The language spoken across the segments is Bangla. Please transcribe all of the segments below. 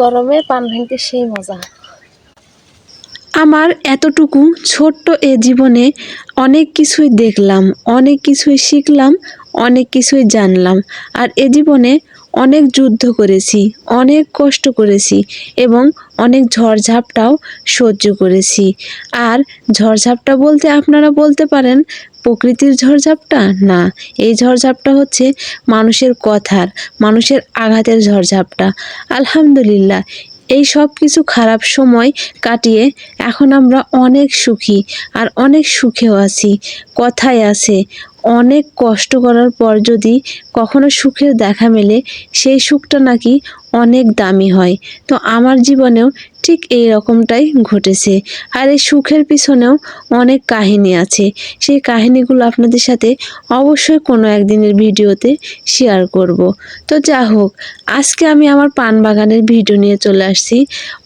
গরমে পান ভাঙতে সেই মজা। আমার এতটুকু ছোট্ট এ জীবনে অনেক কিছুই দেখলাম, অনেক কিছুই শিখলাম, অনেক কিছুই জানলাম। আর এ জীবনে অনেক যুদ্ধ করেছি, অনেক কষ্ট করেছি এবং অনেক ঝড়ঝাপটাও সহ্য করেছি। আর ঝড়ঝাপটা বলতে আপনারা বলতে পারেন প্রকৃতির ঝড়ঝাপটা? না, এই ঝড়ঝাপটা হচ্ছে মানুষের কথার, মানুষের আঘাতের ঝড়ঝাপটা। আলহামদুলিল্লাহ, এই সব কিছু খারাপ সময় কাটিয়ে এখন আমরা অনেক সুখী আর অনেক সুখেও আছি। কথায় আছে অনেক কষ্ট করার পর যদি কখনো সুখের দেখা মেলে, সেই সুখটা নাকি অনেক দামি হয়। তো আমার জীবনেও ঠিক এই রকমটাই ঘটেছে। আর এই সুখের পিছনেও অনেক কাহিনী আছে। সেই কাহিনীগুলো আপনাদের সাথে অবশ্যই কোনো একদিনের ভিডিওতে শেয়ার করব। তো যা হোক, আজকে আমি আমার পান বাগানের ভিডিও নিয়ে চলে আসছি।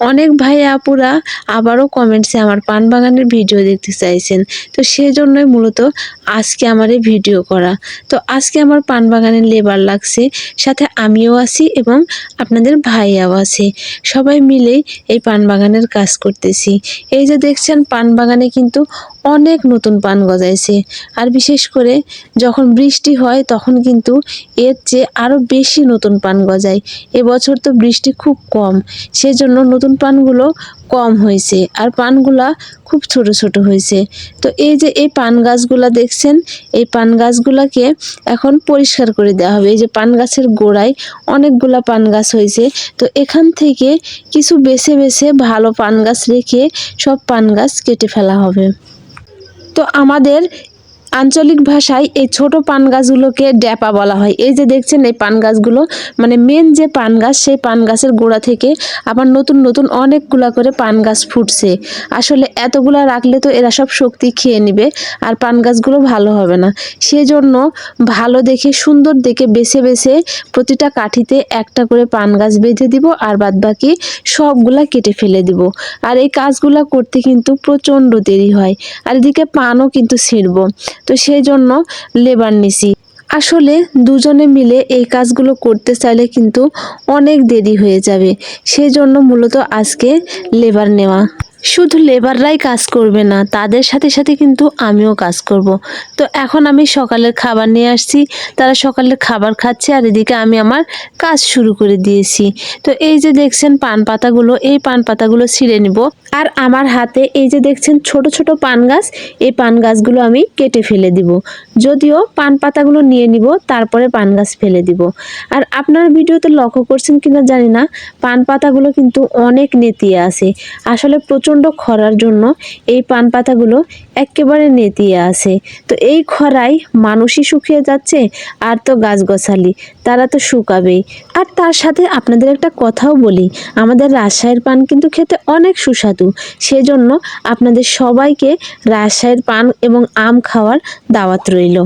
অনেক ভাই আপুরা আবারও কমেন্টসে আমার পান বাগানের ভিডিও দেখতে চাইছেন। তো সেই জন্যই মূলত আজকে আমার এই ভিডিও করা। তো আজকে আমার পান বাগানের লেবার লাগছে, সাথে আমিও আছি এবং আপনাদের ভাইয়াও আছে। সবাই মিলেই এই পান বাগানের কাজ করতেছি। এই যে দেখছেন পান বাগানে কিন্তু অনেক নতুন পান গজাইছে। আর বিশেষ করে যখন বৃষ্টি হয়, তখন কিন্তু এর চেয়ে আরও বেশি নতুন পান গজায়। এবছর তো বৃষ্টি খুব কম। সেজন্য নতুন পানগুলো কম হয়েছে আর পানগুলা খুব ছোট ছোট হয়েছে। তো এই যে এই পান গাছগুলা দেখছেন, এই পান গাছগুলাকে এখন পরিষ্কার করে দেওয়া হবে। এই যে পান গাছের গোড়ায় অনেকগুলা পান গাছ হয়েছে। তো এখান থেকে কিছু বেছে বেছে ভালো পান গাছ রেখে সব পান গাছ কেটে ফেলা হবে। তো আমাদের আঞ্চলিক ভাষায় এই ছোট পান গাছগুলোকে ড্যাপা বলা হয়। এই যে দেখছেন এই পান গাছগুলো মানে মেন যে পান গাছ, সেই পান গাছের গোড়া থেকে আবার নতুন নতুন অনেকগুলা করে পান গাছ ফুটছে। আসলে এতগুলা রাখলে তো এরা সব শক্তি খেয়ে নেবে, আর পান গাছগুলো ভালো হবে না। সেজন্য ভালো দেখে, সুন্দর দেখে বেছে বেছে প্রতিটা কাঠিতে একটা করে পান গাছ বেঁধে দিব, আর বাদ বাকি সবগুলা কেটে ফেলে দিব। আর এই কাজগুলা করতে কিন্তু প্রচণ্ড দেরি হয়, আর এদিকে পানও কিন্তু ছিঁড়বো। তো সেই জন্য লেবার নিছি। আসলে দুজনে মিলে এই কাজগুলো করতে চাইলে কিন্তু অনেক দেরি হয়ে যাবে। সেই জন্য মূলত আজকে লেবার নেওয়া। শুধু লেবাররাই কাজ করবে না, তাদের সাথে সাথে কিন্তু আমিও কাজ করব। তো এখন আমি সকালের খাবার নিয়ে আসছি, তারা সকালের খাবার খাচ্ছে আর এদিকে আমি আমার কাজ শুরু করে দিয়েছি। তো এই যে দেখছেন পান পাতাগুলো, এই পান পাতাগুলো ছিঁড়ে নিব। আর আমার হাতে এই যে দেখছেন ছোট ছোট পান গাছ, এই পান গাছগুলো আমি কেটে ফেলে দিব। যদিও পান পাতাগুলো নিয়ে নিব, তারপরে পান গাছ ফেলে দিব। আর আপনার ভিডিওতে লক্ষ্য করছেন কিনা জানি না, পান পাতাগুলো কিন্তু অনেক নেতিয়ে আছে। আসলে প্রচণ্ড খরার জন্য এই পান পাতাগুলো একেবারে নেতিয়ে আছে। তো এই খরায় মানুষই শুকিয়ে যাচ্ছে আর তো গাছগাছালি, তারা তো শুকাবেই। আর তার সাথে আপনাদের একটা কথাও বলি, আমাদের রাজশাহীর পান কিন্তু খেতে অনেক সুস্বাদু, সেজন্য আপনাদের সবাইকে রাজশাহীর পান এবং আম খাওয়ার দাওয়াত রইল।